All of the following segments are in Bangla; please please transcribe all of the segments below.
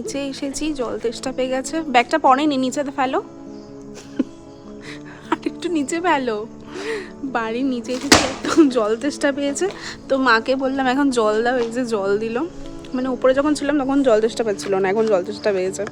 নিচে এসেছি, জল তেষ্টা পেয়ে গেছে। ব্যাগটা পরে পড়েনি নিচে ফেলো। আর একটু নিচে ফেলো। বাড়ির নিচে এসেছি, একদম জল তেষ্টা পেয়েছে। তো মাকে বললাম, এখন জল দাও, এই যে জল দিল। মানে উপরে যখন ছিলাম, তখন জল তেষ্টা পাচ্ছিল না, এখন জল তেষ্টা পেয়েছে।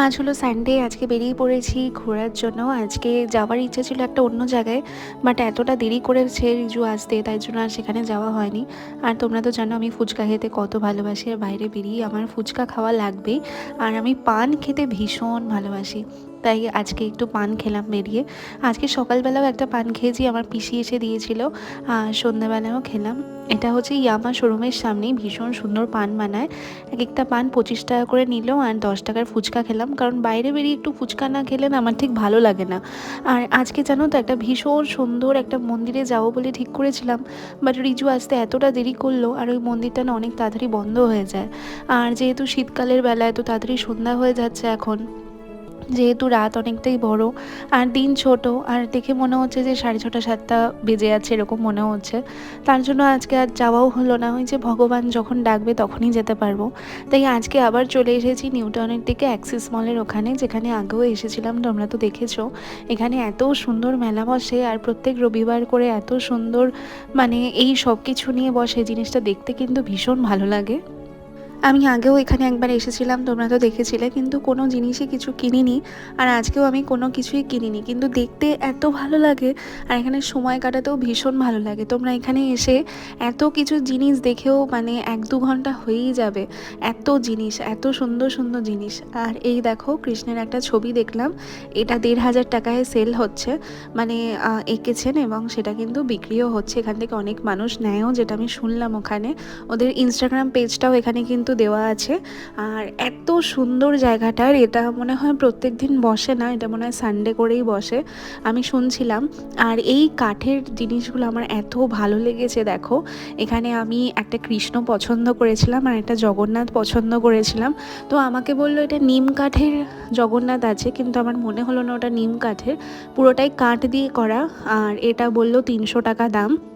আজ হলো সানডে আজকে বেরিয়ে পড়েছি ঘোরার জন্য। আজকে যাওয়ার ইচ্ছে ছিল একটা অন্য জায়গায় বাট এতটা দেরি করেছে রিজু আসতে, তাই জন্য আর সেখানে যাওয়া হয়নি। আর তোমরা তো জানো আমি ফুচকা খেতে কত ভালোবাসি, আর বাইরে বেরিয়ে আমার ফুচকা খাওয়া লাগবেই। আর আমি পান খেতে ভীষণ ভালোবাসি। তাই আজকে একটু পান খেলাম বেরিয়ে। আজকে সকালবেলাও একটা পান খেয়েছি, আমার পিসি এসে দিয়েছিল। আর সন্ধ্যাবেলাও খেলাম। এটা হচ্ছে ইয়ামা শোরুমের সামনেই ভীষণ সুন্দর পান বানায়। এক একটা পান পঁচিশ টাকা করে নিল আর দশ টাকার ফুচকা খেলাম। কারণ বাইরে বেরিয়ে একটু ফুচকা না খেলে না আমার ঠিক ভালো লাগে না। আর আজকে জানো তো একটা ভীষণ সুন্দর একটা মন্দিরে যাব বলে ঠিক করেছিলাম। বাট রিজু আসতে এতটা দেরি করল আর ওই মন্দিরটা না অনেক তাড়াতাড়ি বন্ধ হয়ে যায়। আর যেহেতু শীতকালের বেলা এত তাড়াতাড়ি সন্ধ্যা হয়ে যাচ্ছে এখন যেহেতু রাত অনেকটাই বড় আর দিন ছোট, আর দেখে মনে হচ্ছে যে সাড়ে ছটা, সাতটা বেজে আছে এরকম মনে হচ্ছে। তার জন্য আজকে আর যাওয়াও হলো না। ওই যে ভগবান যখন ডাকবে তখনই যেতে পারব। তাই আজকে আবার চলে এসেছি নিউটাউনের দিকে অ্যাক্সিস মলের ওখানে, যেখানে আগেও এসেছিলাম, তোমরা তো দেখেছ। এখানে এত সুন্দর মেলা বসে আর প্রত্যেক রবিবার করে এত সুন্দর মানে এই সব কিছু নিয়ে বসে। জিনিসটা দেখতে কিন্তু ভীষণ ভালো লাগে। আমি আগেও এখানে একবার এসেছিলাম, তোমরা তো দেখেছিলে, কিন্তু কোনো জিনিসই কিছু কিনিনি আর আজকেও আমি কোনো কিছুই কিনিনি। কিন্তু দেখতে এত ভালো লাগে আর এখানে সময় কাটাতেও ভীষণ ভালো লাগে। তোমরা এখানে এসে এত কিছু জিনিস দেখেও মানে এক দু ঘণ্টা হয়েই যাবে। এত জিনিস, এত সুন্দর সুন্দর জিনিস। আর এই দেখো, কৃষ্ণের একটা ছবি দেখলাম। এটা দেড় হাজার টাকায় সেল হচ্ছে। মানে এঁকেছেন এবং সেটা কিন্তু বিক্রিও হচ্ছে। এখান থেকে অনেক মানুষ নেয়ও, যেটা আমি শুনলাম ওখানে। ওদের ইনস্টাগ্রাম পেজটাও এখানে কিন্তু দেওয়া আছে। আর এত সুন্দর জায়গাটার, এটা মনে হয় প্রত্যেক দিন বসে না, এটা মনে হয় সানডে করেই বসে, আমি শুনছিলাম। আর এই কাঠের জিনিসগুলো আমার এত ভালো লেগেছে, দেখো। এখানে আমি একটা কৃষ্ণ পছন্দ করেছিলাম আর একটা জগন্নাথ পছন্দ করেছিলাম। তো আমাকে বলল, এটা নিম কাঠের জগন্নাথ আছে। কিন্তু আমার মনে হলো না ওটা নিম কাঠের। পুরোটাই কাঠ দিয়ে করা, আর এটা বলল তিনশো টাকা দাম।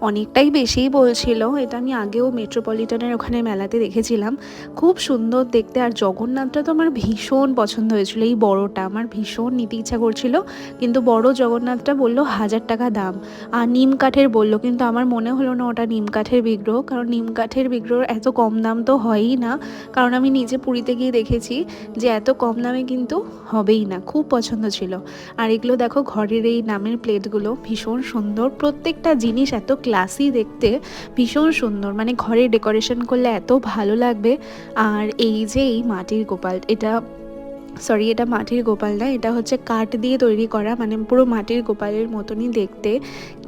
অনেকটাই বেশিই বলছিল। এটা আমি আগেও মেট্রোপলিটনের ওখানে মেলাতে দেখেছিলাম। খুব সুন্দর দেখতে আর জগন্নাথটা তো আমার ভীষণ পছন্দ হয়েছিল। এই বড়টা আমার ভীষণ নিতে ইচ্ছা করছিল। কিন্তু বড় জগন্নাথটা বলল হাজার টাকা দাম। আর নিম কাঠের বলল, কিন্তু আমার মনে হলো না ওটা নিম কাঠের বিগ্রহ। কারণ নিম কাঠের বিগ্রহ এত কম দাম তো হয়ই না। কারণ আমি নিজে পুরীতে গিয়ে দেখেছি যে এত কম দামে কিন্তু হবেই না। খুব পছন্দ ছিল। আর এগুলো দেখো ঘরের এই নামের প্লেটগুলো ভীষণ সুন্দর। প্রত্যেকটা জিনিস এত ক্লাসি দেখতে ভীষণ সুন্দর। মানে ঘরে ডেকোরেশন করলে এত ভালো লাগবে। আর এই যে এই মাটির গোপাল, এটা সরি এটা মাটির গোপাল না, এটা হচ্ছে কাঠ দিয়ে তৈরি করা মানে পুরো মাটির গোপালের মতনই দেখতে।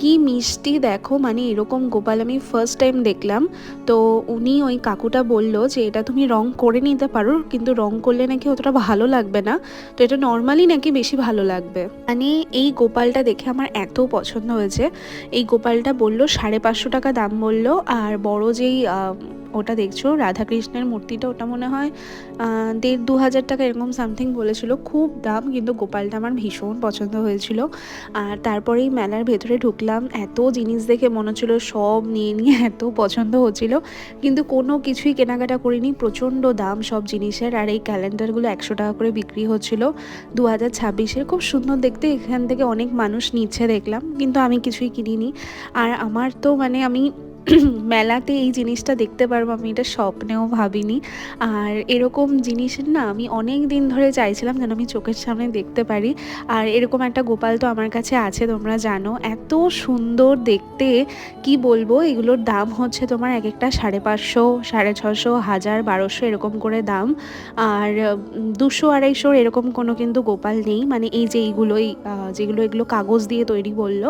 কি মিষ্টি দেখো মানে এরকম গোপাল আমি ফার্স্ট টাইম দেখলাম। তো উনি ওই কাকুটা বলল যে, এটা তুমি রং করে নিতে পারো, কিন্তু রং করলে নাকি অতটা ভালো লাগবে না। তো এটা নর্মালি নাকি বেশি ভালো লাগবে। মানে এই গোপালটা দেখে আমার এত পছন্দ হয়েছে। এই গোপালটা বলল সাড়ে পাঁচশো টাকা দাম বলল, আর বড় যেই ওটা দেখছ, রাধাকৃষ্ণের মূর্তিটা ওটা মনে হয় দেড় দু হাজার টাকা এরকম সামথিং বলেছিল। খুব দাম, কিন্তু গোপালটা আমার ভীষণ পছন্দ হয়েছিল। আর তারপরেই মেলার ভেতরে ঢুকলাম, এত জিনিস দেখে মনে হচ্ছিল, সব নিয়ে নিয়ে এত পছন্দ হচ্ছিল। কিন্তু কোনো কিছুই কেনাকাটা করিনি, প্রচণ্ড দাম সব জিনিসের। আর এই ক্যালেন্ডারগুলো একশো টাকা করে বিক্রি হচ্ছিল দু হাজার ছাব্বিশের। খুব সুন্দর দেখতে, এখান থেকে অনেক মানুষ নিচ্ছে দেখলাম, কিন্তু আমি কিছুই কিনিনি। আর আমার তো মানে আমি মেলাতে এই জিনিসটা দেখতে পারব, আমি এটা স্বপ্নেও ভাবিনি। আর এরকম জিনিস না, আমি অনেক দিন ধরে চাইছিলাম যেন আমি চোখের সামনে দেখতে পারি। আর এরকম একটা গোপাল তো আমার কাছে আছে, তোমরা জানো। এত সুন্দর দেখতে, কি বলব, এগুলোর দাম হচ্ছে তোমার এক একটা সাড়ে পাঁচশো, সাড়ে ছশো, হাজার, বারোশো এরকম করে দাম। আর দুশো, আড়াইশোর এরকম কোনো কিন্তু গোপাল নেই। মানে এই যে এইগুলোই যেগুলো এগুলো কাগজ দিয়ে তৈরি বলল।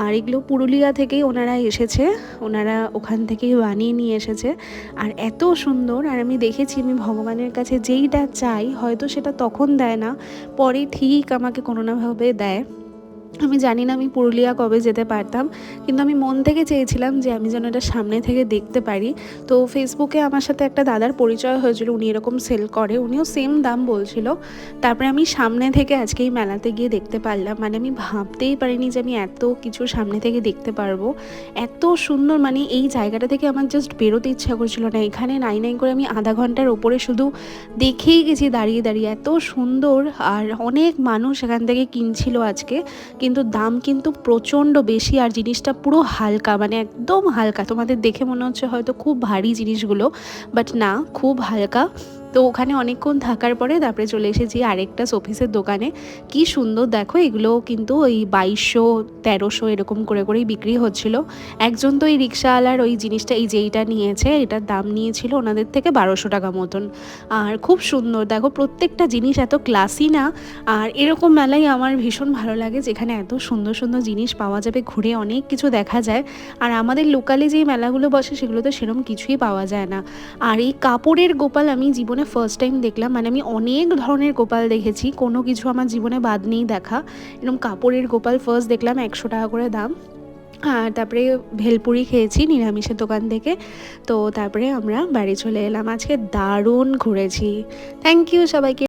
আর এগুলো পুরুলিয়া থেকেই ওনারা এসেছে। ওনারা ওখান থেকেই বানিয়ে নিয়ে এসেছে। আর এত সুন্দর, আর আমি দেখেছি আমি ভগবানের কাছে যেইটা চাই, হয়তো সেটা তখন দেয় না, পরে ঠিক আমাকে কোনো নাভাবে দেয়। আমি জানি না আমি পুরুলিয়া কবে যেতে পারতাম, কিন্তু আমি মন থেকে চেয়েছিলাম যে আমি যেন এটা সামনে থেকে দেখতে পারি। তো ফেসবুকে আমার সাথে একটা দাদার পরিচয় হয়েছিল, উনি এরকম সেল করে, উনিও সেম দাম বলছিল। তারপরে আমি সামনে থেকে আজকে এই মেলাতে গিয়ে দেখতে পারলাম মানে আমি ভাবতেই পারিনি যে আমি এত কিছু সামনে থেকে দেখতে পারব। এত সুন্দর মানে এই জায়গাটা থেকে আমার জাস্ট বেরোতে ইচ্ছা করছিল না। এখানে নাই নাই করে আমি আধা ঘণ্টার ওপরে শুধু দেখেই গেছি দাঁড়িয়ে দাঁড়িয়ে। এত সুন্দর, আর অনেক মানুষ এখান থেকে কিনছিল আজকে। কিন্তু দাম কিন্তু প্রচণ্ড বেশি আর জিনিসটা পুরো হালকা মানে একদম হালকা। তোমাদের দেখে মনে হচ্ছে হয়তো খুব ভারী জিনিসগুলো বাট না, খুব হালকা। তো ওখানে অনেকক্ষণ থাকার পরে তারপরে চলে এসেছি আরেকটা শোপিসের দোকানে। কি সুন্দর, দেখো এগুলো কিন্তু ওই বাইশশো, তেরোশো এরকম করে করেই বিক্রি হচ্ছিল। একজন তো এই রিক্সাওয়ালার ওই জিনিসটা, এই যেইটা নিয়েছে, এটার দাম নিয়েছিল ওনাদের থেকে বারোশো টাকা মতন। আর খুব সুন্দর, দেখো প্রত্যেকটা জিনিস এত ক্লাসি না। আর এরকম মেলাই আমার ভীষণ ভালো লাগে যেখানে এত সুন্দর সুন্দর জিনিস পাওয়া যাবে, ঘুরে অনেক কিছু দেখা যায়। আর আমাদের লোকালে যেই মেলাগুলো বসে সেগুলো তো সেরকম কিছুই পাওয়া যায় না। আর এই কাপড়ের গোপাল আমি জীবনে ফার্স্ট টাইম দেখলাম। মানে আমি অনেক ধরনের গোপাল দেখেছি। কোনো কিছু আমার জীবনে বাদ নেই দেখা। এরকম কাপড়ের গোপাল ফার্স্ট দেখলাম, একশো টাকা করে দাম। আর তারপরে ভেলপুরি খেয়েছি নিরামিষের দোকান থেকে। তো তারপরে আমরা বাড়ি চলে এলাম। আজকে দারুণ ঘুরেছি। থ্যাংক ইউ সবাইকে।